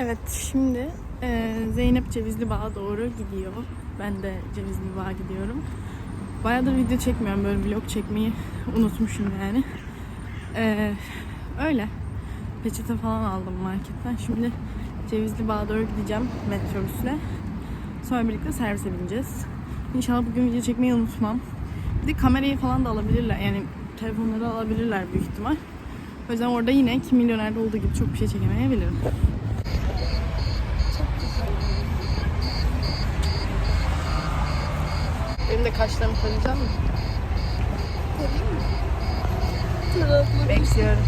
Evet şimdi e, Zeynep Cevizli Bağ'a doğru gidiyor. Ben de Cevizli Bağ'a gidiyorum. Bayağıdır video çekmiyorum böyle vlog çekmeyi unutmuşum yani. E, öyle. Peçete falan aldım marketten. Şimdi Cevizli Bağ'a doğru gideceğim metrobüsle. Sonra birlikte servise bineceğiz. İnşallah bugün video çekmeyi unutmam. Bir de kamerayı falan da alabilirler. Yani telefonları alabilirler büyük ihtimal. O yüzden orada yine kim milyonerde olduğu gibi çok bir şey çekemeyebilirim. De kaşlarımı tarayacak mı? Bekliyorum.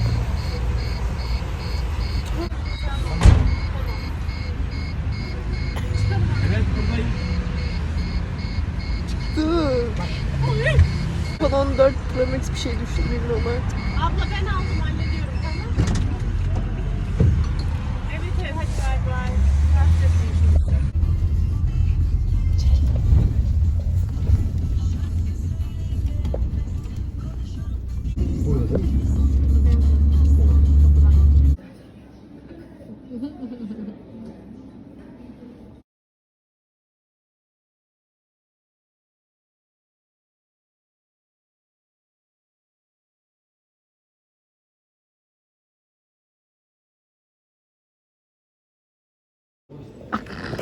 Bana 14 Pro Max bir şey düştü bilmiyorum artık. Abla ben aldım hallediyorum tamam mı? Evet evet hadi bay bay.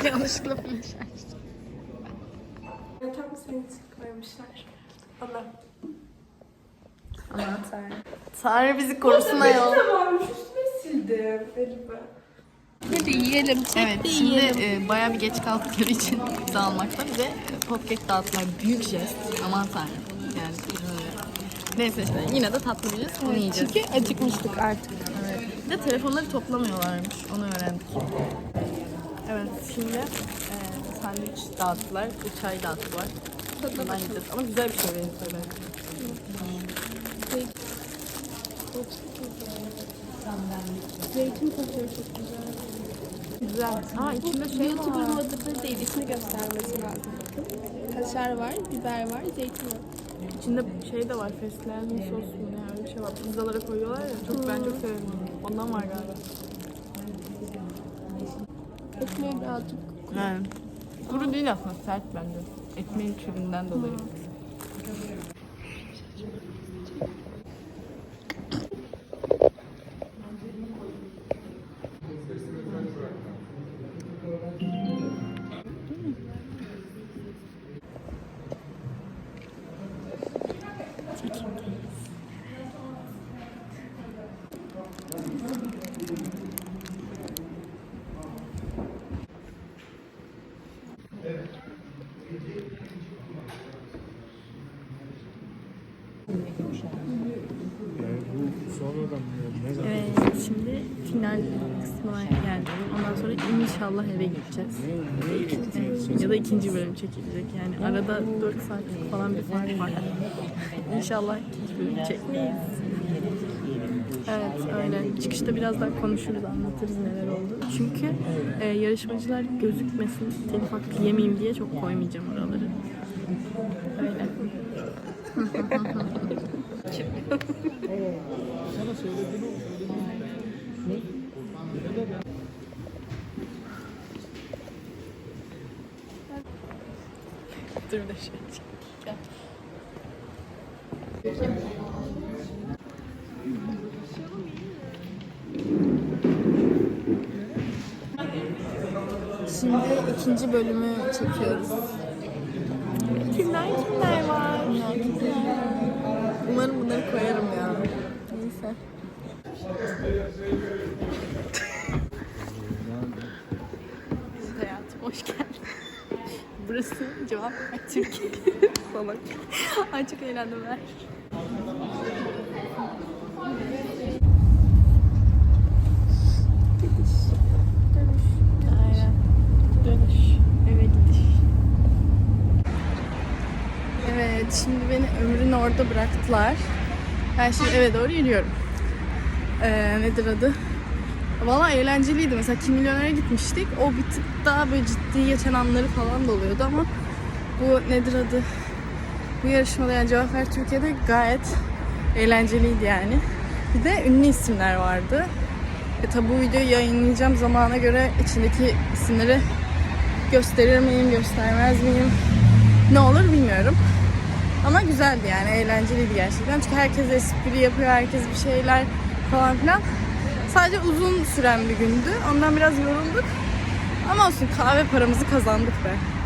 Yanlışlıkla flash açtım. Tam seni koymuşlar. Allah. Anahtar. Tanrı bizi korusun ayol. varmış üstüne sildim elime. Hadi yiyelim. Evet şimdi e, bayağı bir geç kaldıkları için pizza almakta bize e, popkek dağıttılar. Büyük jest. Aman tanrım. Yani inanamıyorum. Neyse işte yine de tatlı bir jest. Yiyeceğiz. Çünkü acıkmıştık artık. Evet. Bir de telefonları toplamıyorlarmış. Onu öğrendik. Evet şimdi e, sandviç dağıttılar. Bir çay dağıttılar. Bundan yiyeceğiz. Ama güzel bir şey benziyor. Zeytin kokuyor çok güzel. Güzel. Aa içinde şey YouTuber var. modası değil, ismi göstermesi lazım. Kaşar var, biber var, zeytin var. İçinde şey de var. Fesleğen sos mu ne öyle bir şey var. Pizzalara koyuyorlar ya. Çok ben çok severim onu. Ondan var galiba. Ekmeği birazcık Yani. Kuru değil aslında sert bence. Ekmeğin türünden dolayı. Yani bu sonradan mı? Ne zaman? Evet şimdi final kısmına geldim. Ondan sonra inşallah eve gideceğiz. Ya da ikinci bölüm çekilecek. Yani arada 4 saatlik falan bir fark var. İnşallah ikinci bölüm çekmeyiz. Evet öyle. Çıkışta biraz daha konuşuruz, anlatırız neler oldu. Çünkü e, yarışmacılar gözükmesin, telif hakkı yemeyeyim diye çok koymayacağım oraları. Öyle. Dur bir de şey. Gel. Şimdi ikinci bölümü çekiyoruz. Kimler? Kimler Neyse. Hayatım hoş geldin. Burası cevap ver Türkiye. Salak. Ay çok eğlendim ver. Gidiş. Dönüş. Aynen. Dönüş. Eve gidiş. Evet şimdi beni ömrün orada bıraktılar. Ben şimdi eve doğru yürüyorum. Ee, nedir adı? Valla eğlenceliydi. Mesela Kim Milyoner'e gitmiştik. O bir tık daha böyle ciddi geçen anları falan da oluyordu ama bu nedir adı? Bu yarışmada yani Cevap Ver Türkiye'de gayet eğlenceliydi yani. Bir de ünlü isimler vardı. E, tabi bu videoyu yayınlayacağım zamana göre içindeki isimleri gösterir miyim, göstermez miyim? Ne olur bilmiyorum. Ama güzeldi yani, eğlenceliydi gerçekten. Çünkü herkes espri yapıyor, herkes bir şeyler falan filan. Sadece uzun süren bir gündü. Ondan biraz yorulduk. Ama olsun kahve paramızı kazandık be.